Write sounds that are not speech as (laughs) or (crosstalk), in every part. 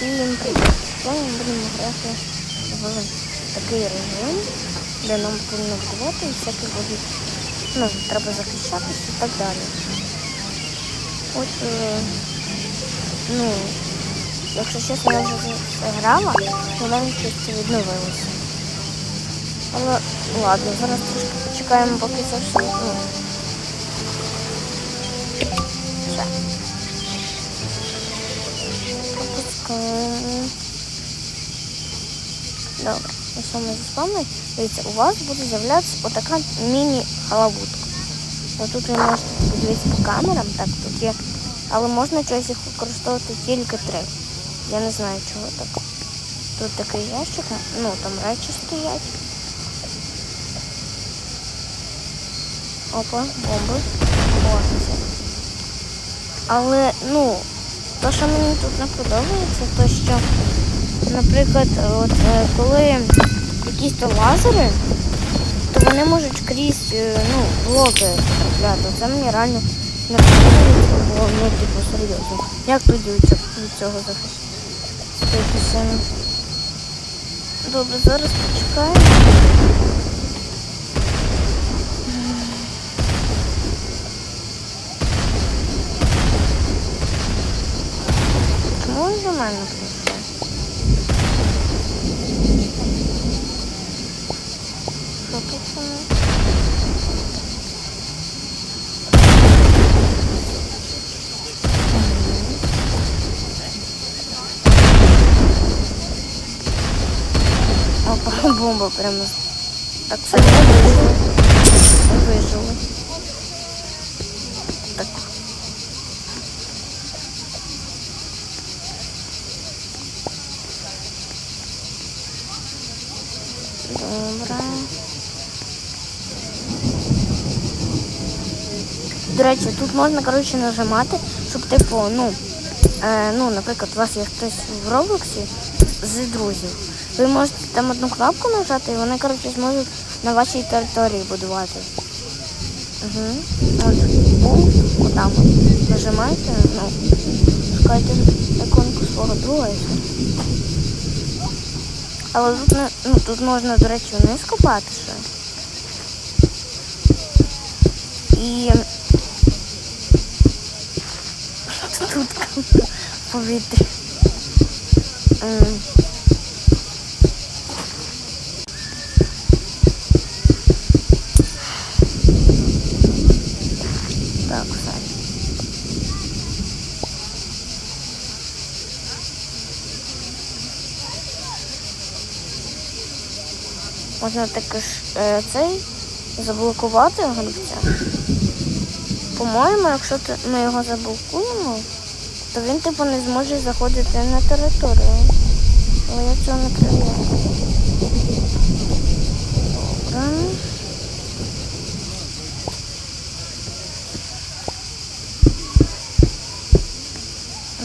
Всім привіт! Ми будемо грати в такий режим, де нам потрібно будувати і всякі будуть. Ну, треба захищатися і так далі. От, е, ну, якщо чесно, я вже грала, то навіть щось це відновилося. Але ладно, зараз трошки почекаємо, поки це все. Ну, Добре, якщо ми заспавнили, дивіться, у вас буде з'являтися отака міні-халабутка. Отут ви можете подивитися по камерам, так, тут є. Але можна чогось їх використовувати тільки три. Я не знаю, чого так. Тут такий ящик, ну там речі стоять. Опа, бомби. Можна. Але, ну, то, що мені тут не подобається, то що, наприклад, от е, коли якісь то лазери, то вони можуть крізь е, ну, блоки потрапляти. Це мені реально не подобається, бо ну, типу, серйозно. Як тоді від цього, захиститися? Добре, зараз почекаємо. До мене прийшов? Що? Опа, бомба прямо. Так все вижили. Добре. До речі, тут можна, коротше, нажимати, щоб, типу, ну, е, ну, наприклад, у вас є хтось в Роблоксі з друзів. Ви можете там одну кнопку нажати, і вони, коротше, зможуть на вашій території будувати. Угу. От, о, отам от. Нажимаєте, ну, шукаєте іконку свого друга. Але тут, не, ну, тут можна, до речі, вниз копати ще. І тут повітря. Так, все. Можна також е, цей заблокувати гравця. По-моєму, якщо ми його заблокуємо, то він типу не зможе заходити на територію. Але я цього не перевіряю. Добре.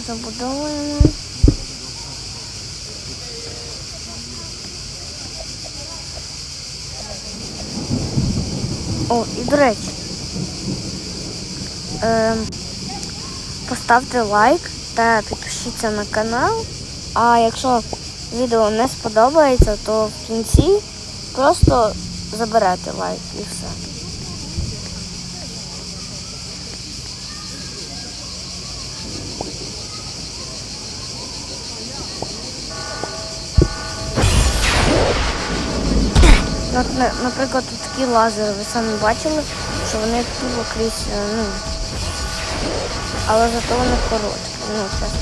Забудовуємо. О, і до речі. е, поставте лайк та підпишіться на канал. А якщо відео не сподобається, то в кінці просто заберете лайк і все. Наприклад, такі лазери, ви самі бачили, що вони туло крізь, е, ну, але зато вони короткі. Ну, чесно.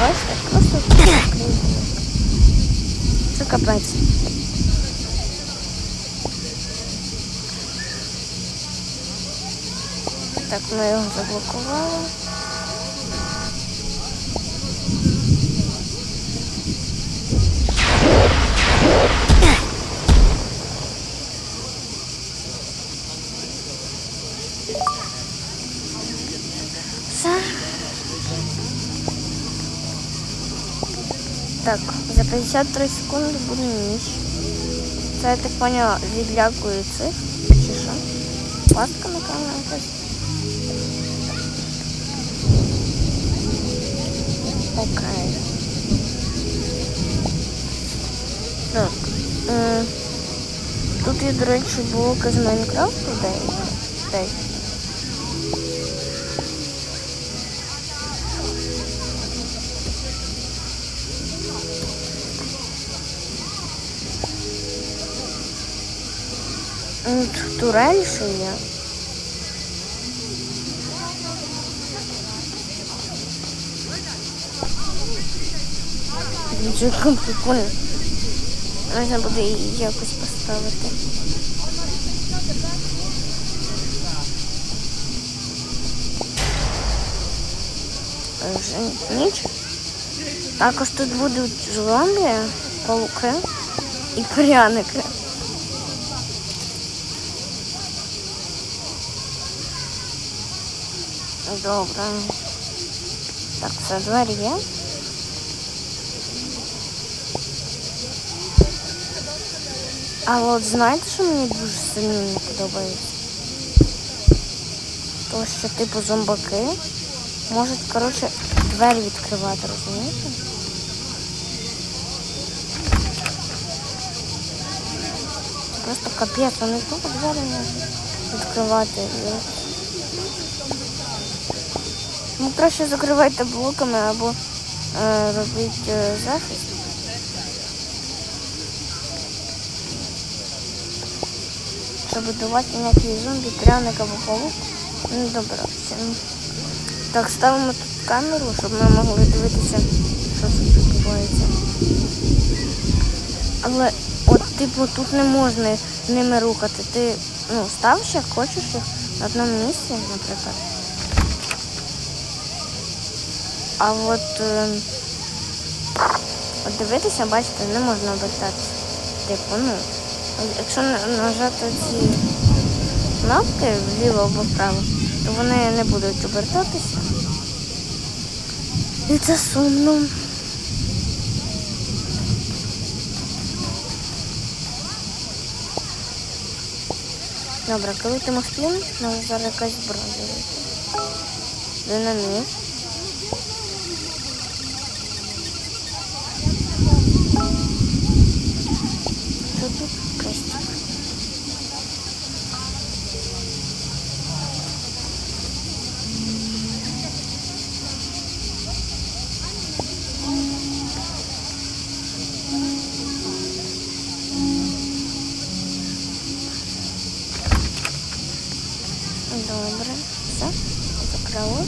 Бачите, просто крізь. Це капець. Так, ми його заблокували. 53 секунди буде ніч. Це я так поняла, відлякую цих. Чи що? Ласка на камеру якась. Окей. Так. Е, тут є, до речі, блоки з Майнкрафту деякі. Тут Турель є. Дуже прикольно. Можна буде її якось поставити. Ніч. Також тут будуть зомбі, пауки і пряники. Добре. Так, все, двері є. Але от знаєте, що мені дуже сильно не подобається? То, що типу зомбаки можуть, коротше, двері відкривати, розумієте? Просто капець, вони тупо двері можуть відкривати. Ну, краще закривайте блоками або е, робіть е, захист. Щоб будувати ніякі зомбі, пряник або павук. Ну, добре. все. Так, ставимо тут камеру, щоб ми могли дивитися, що тут відбувається. Але от, типу, тут не можна ними рухати. Ти ну, ставиш як хочеш їх на одному місці, наприклад. А от, е, от дивитися, бачите, не можна обертатися. Типу, ну, якщо нажати ці кнопки вліво або вправо, то вони не будуть обертатися. І це сумно. Добре, коли ти Максим, нам зараз якась зброя. Динаміт. Що тут? Крестик. Добре, все, закрили.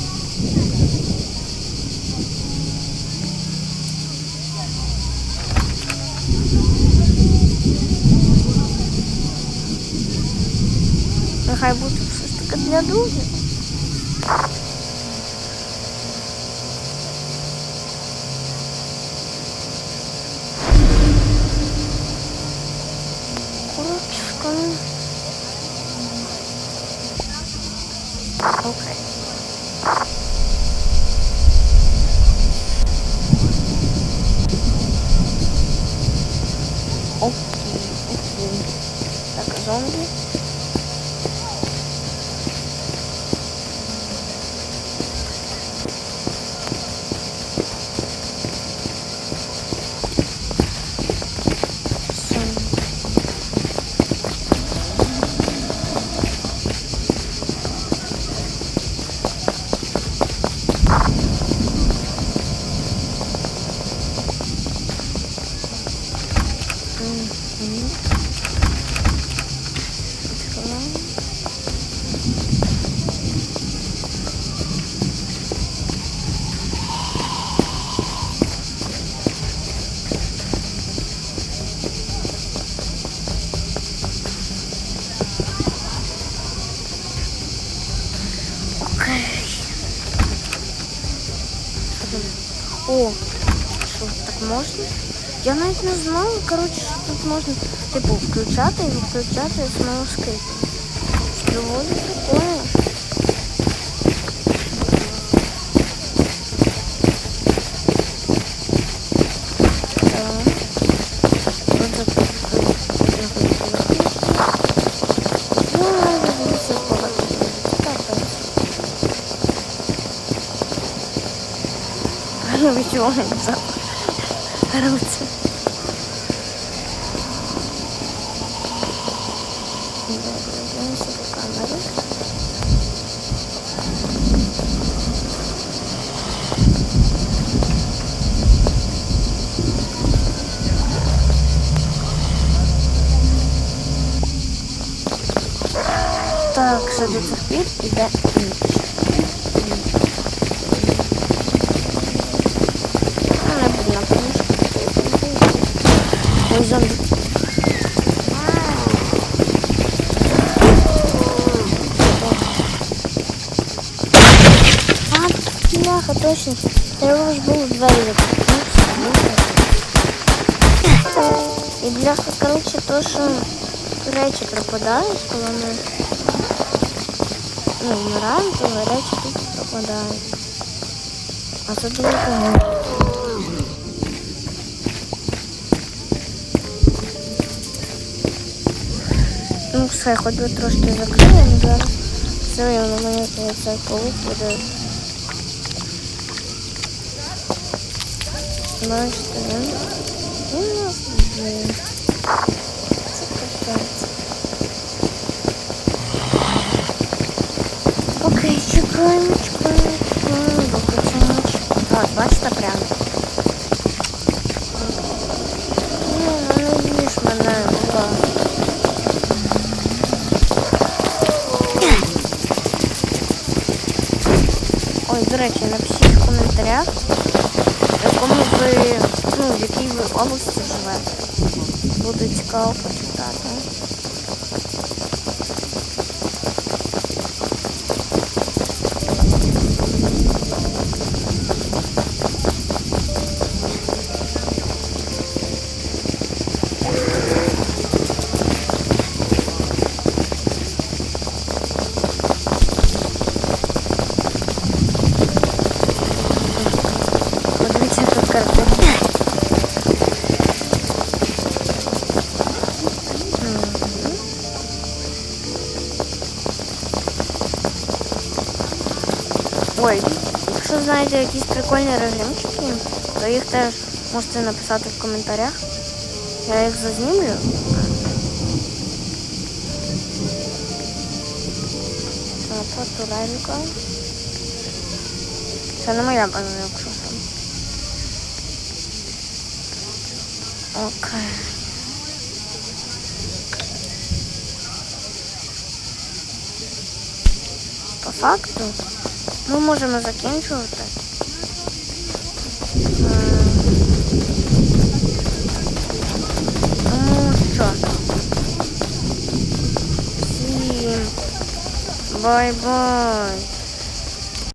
Нехай буде все ж таки для друзів. Курочка. Окей. Окей, окей. Так, зомби. Зомби. Мгм. Відкриваємо. Окей. Що там? О, що так можна? Я навіть не знала, коротше, що тут можна типу включати і виключати смолоскип. Доволі прикольно. Так. (laughs) От запускаю. Ну, дивіться, поверхні. Капець. Я відчуваю запах. Руці. Дивимося по камері. Так, що до цих пір іде бляха, точно. Треба ж було двері закрити. І бляха, коротше, то, що речі пропадають, коли ми ну, вмираємо, то речі тут пропадають. А це дуже погано. Ну все, хоч би трошки закрили, але зараз все рівно мені цей паук буде. Бачите, у нас є. Окей, чекаємо, чекаємо, чекаємо, ніч. От, бачите, прямо. Ну. Ой, до речі, в коментарях, в якому ви, ну, в якій ви області живе. Буде цікаво Ой, якщо знаєте якісь прикольні режимчики, то їх теж можете написати в коментарях. Я їх зазнімлю. Опа, турелька. Це не моя база, якщо що. Окей. По факту ми можемо закінчувати. Ну, що всім бай-бай.